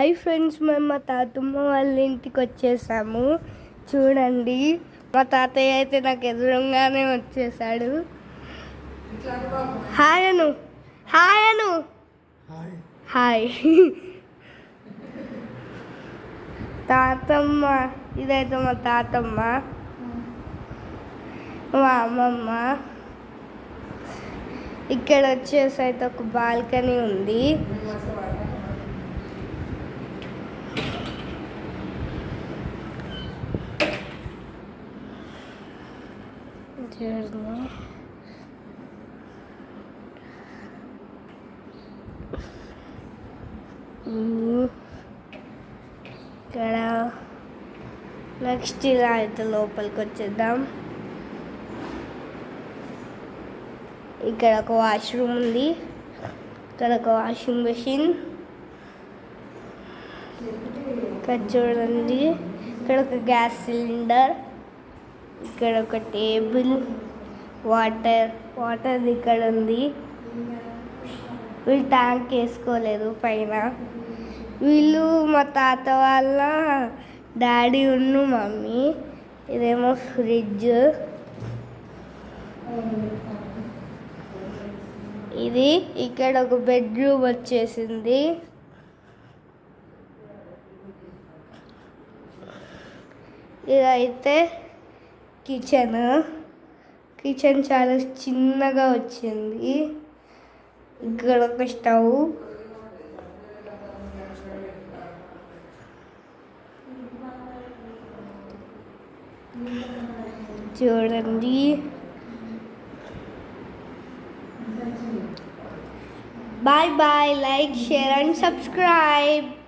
Hi friends మేము మా తాతమ్మ వాళ్ళ ఇంటికి వచ్చేసాము. చూడండి మా తాతయ్య అయితే నాకు ఎదురుగానే వచ్చేసాడు. Hi Anu. Hi Anu. Hi. తాతమ్మ ఇదైతే మా తాతమ్మ. మా అమ్మమ్మ. ఇక్కడ వచ్చేసి అయితే ఒక బాల్కనీ ఉంది. చూడండి ఇక్కడ నెక్స్ట్ ఇలా అయితే లోపలికి వచ్చేద్దాం. ఇక్కడ ఒక వాష్రూమ్ ఉంది. ఇక్కడ ఒక వాషింగ్ మెషిన్ ఇక్కడ చూడండి. ఇక్కడ ఒక గ్యాస్ సిలిండర్. ఇక్కడ ఒక టేబుల్ వాటర్ వాటర్ ఇక్కడ ఉంది. వీళ్ళు ట్యాంక్ వేసుకోలేదు పైన. వీళ్ళు మా తాత వాళ్ళ డాడీ ఉన్ను మమ్మీ. ఇదేమో ఫ్రిడ్జ్. ఇది ఇక్కడ ఒక బెడ్రూమ్ వచ్చేసింది. ఇదైతే కిచెన్. కిచెన్ చాలా చిన్నగా వచ్చింది. ఇక్కడ ఒక స్టవ్. చూడండి. Bye bye. Like share and subscribe.